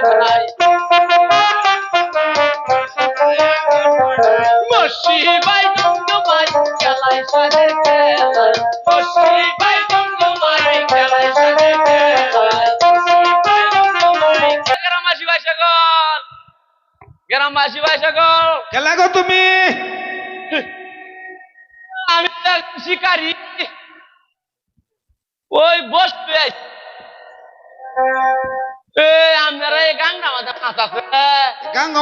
Adonai.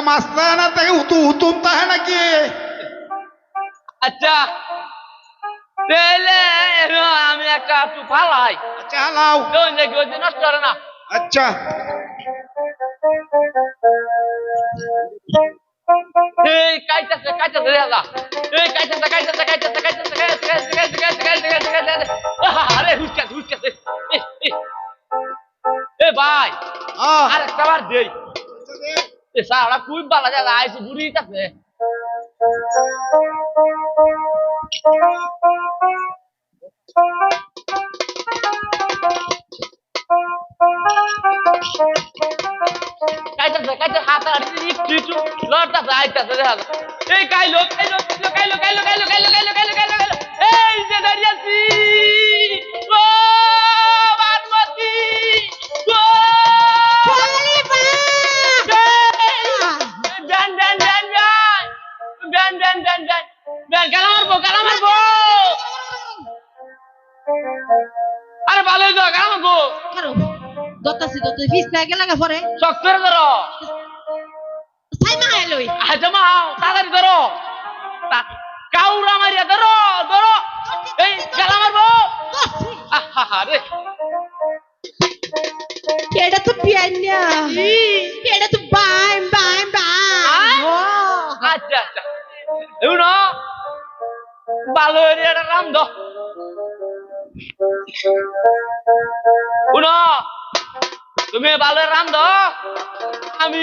মাছ তাহে না তাকে উতু উতুম তাহে নাকি আচ্ছা এনো আমি একটা একটু ফালাই আচ্ছা হালাও নষ্ট করে না আচ্ছা এই কাইতাছে কাইতাছে রে আল্লাহ এই কাইতাছে কাইতাছে কাইতাছে কাইতাছে কাইতাছে কাইতাছে কাইতাছে কাইতাছে কাইতাছে কাইতাছে আরে হুসকাছে হুসকাছে এ ভাই আরেকটা বার দেই সারা খুব ভালো জায়গা আইসি বুড়ি কাছে কাইতাছে কাইতাছে হাত আড়ি একটু লড়তাছে আইতাছে দেখা। এই কাইলো কাইলো কাইলো কাইলো কাইলো কাইলো কাইলো কাইলো কাইলো এই যে দাঁড়িয়ে আছি ধরতাছি তো তুই ফিস আগে লাগা পরে? শক্ত করে ধরো সাইমা আইলই আজমা হাও তাড়াতাড়ি ধরো। কাউরা মারিয়া ধরো ধরো। এই গেলা মারবো। আহারে এটা তো পিয়ান্না এটা তো বাই বাই বাই আচ্ছা আচ্ছা। এগুলো ভালো এরিয়াটা নাম দো উনো তুমি ভালো রান্ধ? আমি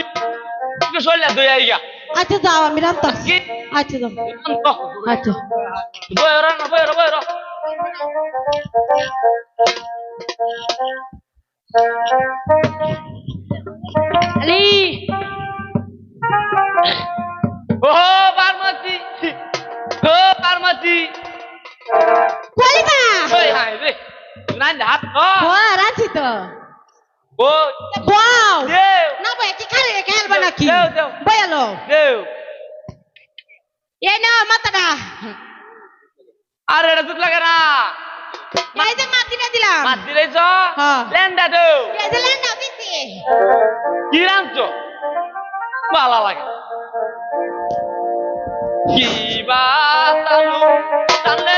আচ্ছা যাও আমি রান্ধতাম ও বারমতি Gol. Gol. Deu. Não, boia, que cara que ele vai aqui? Deu, deu. Boia lo. Deu. E aí, não, mata na. আরে এটা দুধ লাগে না এই যে মাছ দিলে দিলাম মাছ দিলেই তো লেন্ডা দেও এই যে লেন্ডা দিছি কি রাঁধছো ভালো লাগে কি বা তালে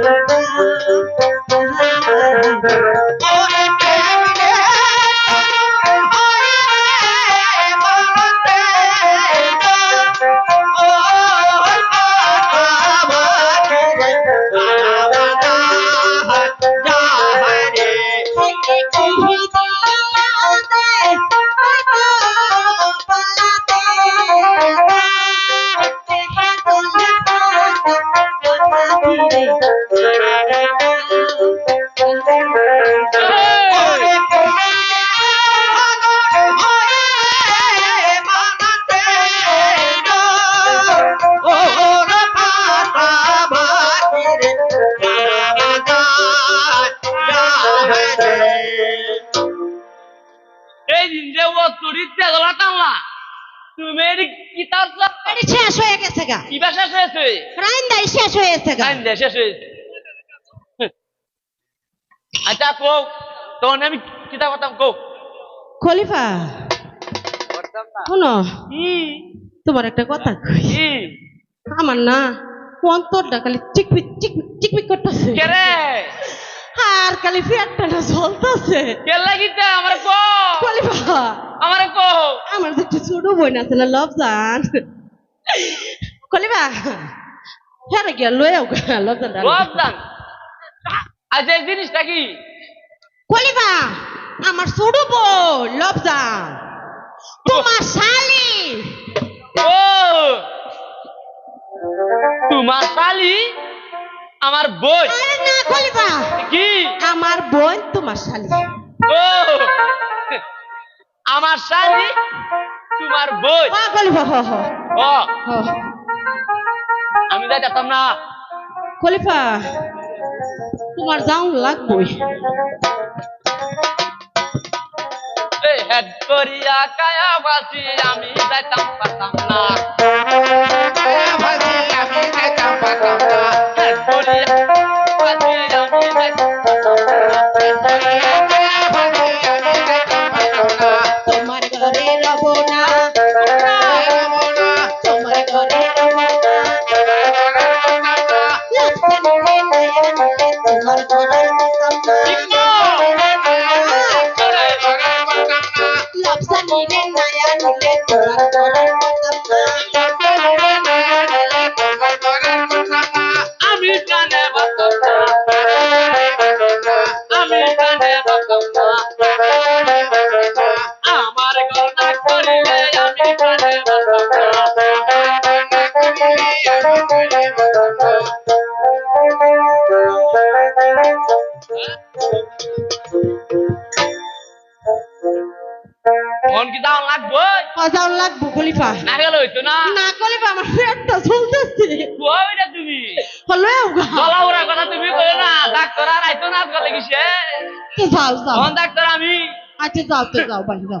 Thank you. দিন ও তেজলা টানলা। তুমি এর কিতাব শেষ হয়ে গেছে গা। শেষ হয়ে রাইন্দাই শেষ গা। কান্দে শেষ হয়েছে। আচ্ছা কো তখন আমি কিতাব করতাম কো খলিফা শোনো। তোমার একটা কথা কই। আমার না অন্তরটা খালি চিকপিক চিকপিক চিকপিক করতেছে। কে রে? আর খালি পেটটা না জ্বলতেছে কে লাগিতে আমার কো খলিফা আমার কো আমার একটা ছোট বোন আছে না লবজান খলিফা হ্যাঁ রে গিয়া লয়ে গা লবজান রমজান আচ্ছা এই জিনিসটা কি? খলিফা আমার ছোট বোন লবজান তোমার শালি। ও! তোমার শালি? আমার বই। আরে না খলিফা। কি? আমার বোন তোমার শালি। ও আমার শালি তোমার বই। ও খলিফা হ হ। আমি যাই যেতাম না। খলিফা তোমার যাও লাগবই। এই হেড করিয়া কায়া বাসি আমি যাইতাম পারতাম না। Yeah. আচ্ছা যাও তো যাও বাড়ি যাও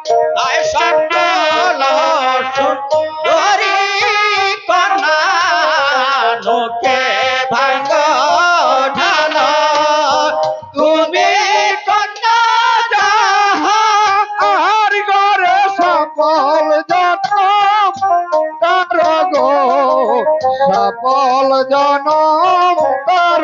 সকল সুন্দরী কন্যা লোকে ভাঙ্গ ঢাল তুমি কন্যা আর গরে সকল যত তার গো? সকল জনম তার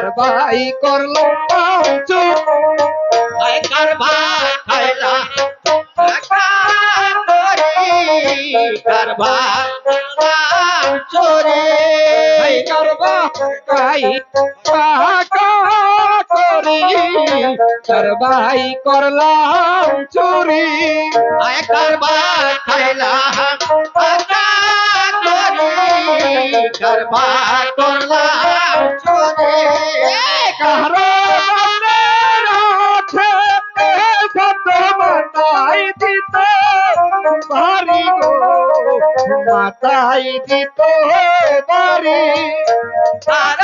কারবাই করল পাউচু আই কারবা খাইলা? চোরে আই কারবা করলাম চুরি খাইলা? দরবার করলাম চলে কাহার আছে সত মাতাই দিত ভারি আর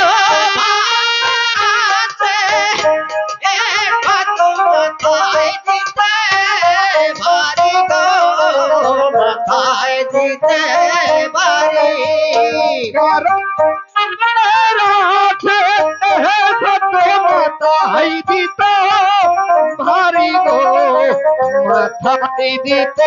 দিত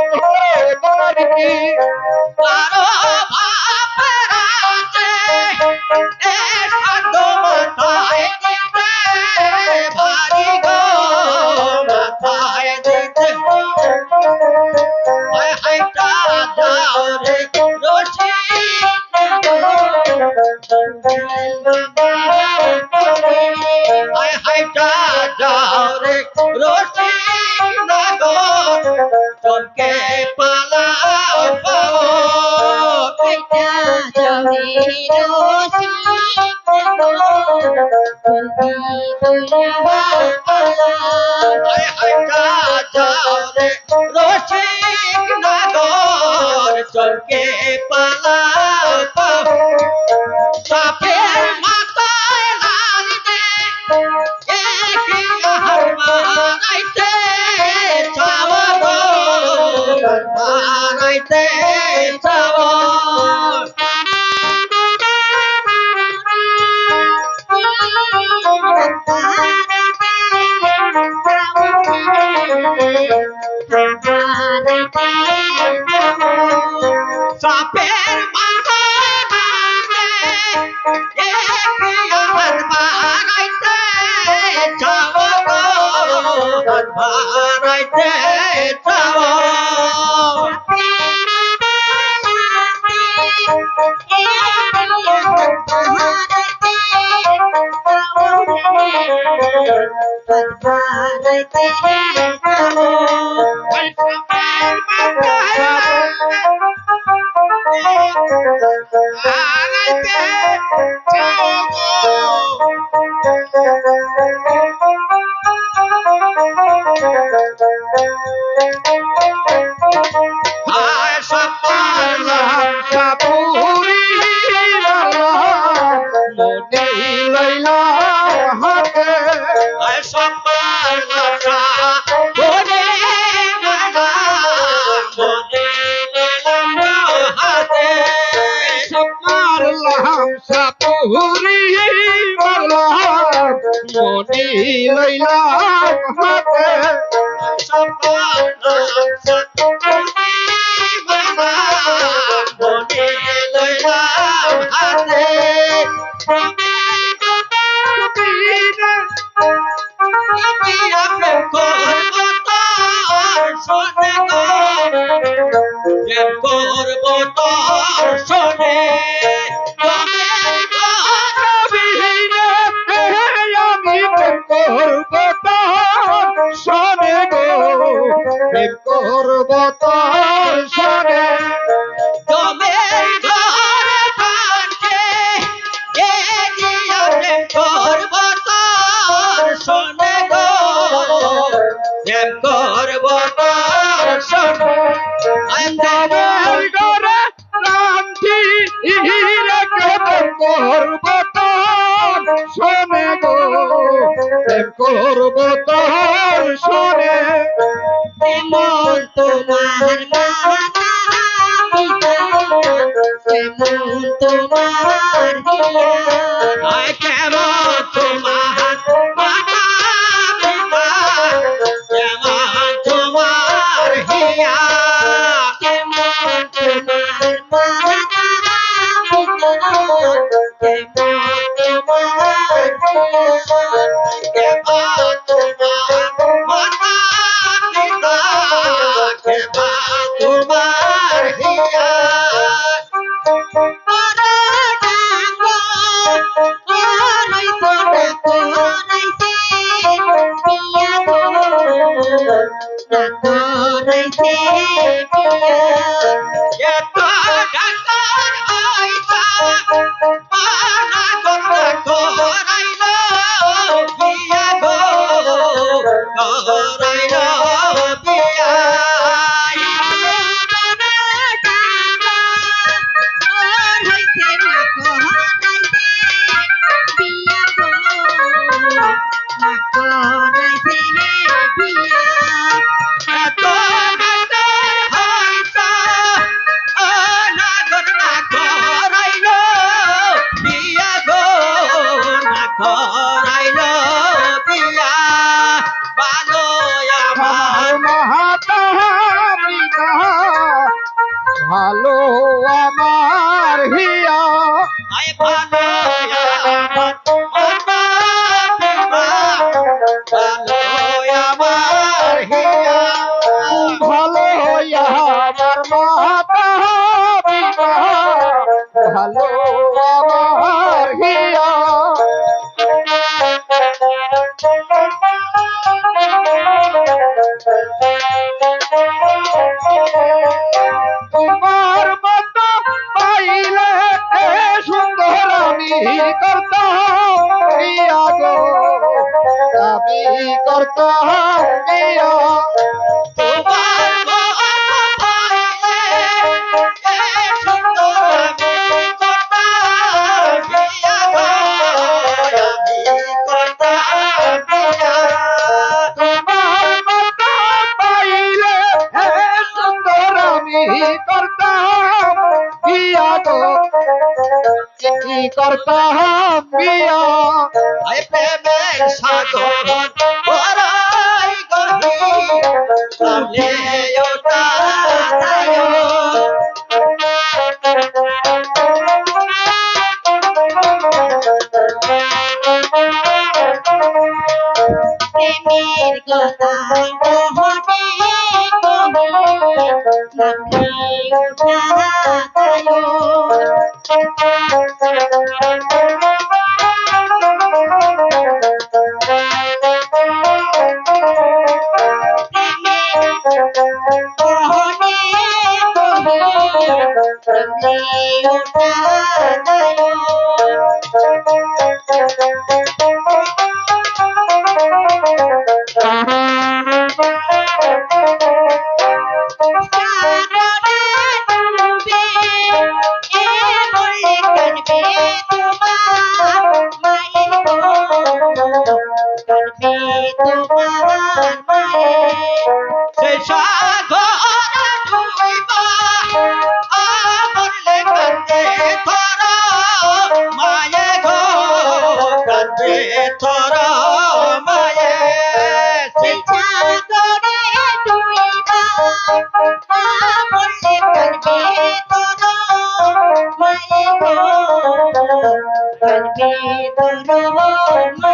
হায় 啊啊啊！তোমার நான் தேடிய মিয়া দরকার from day to day.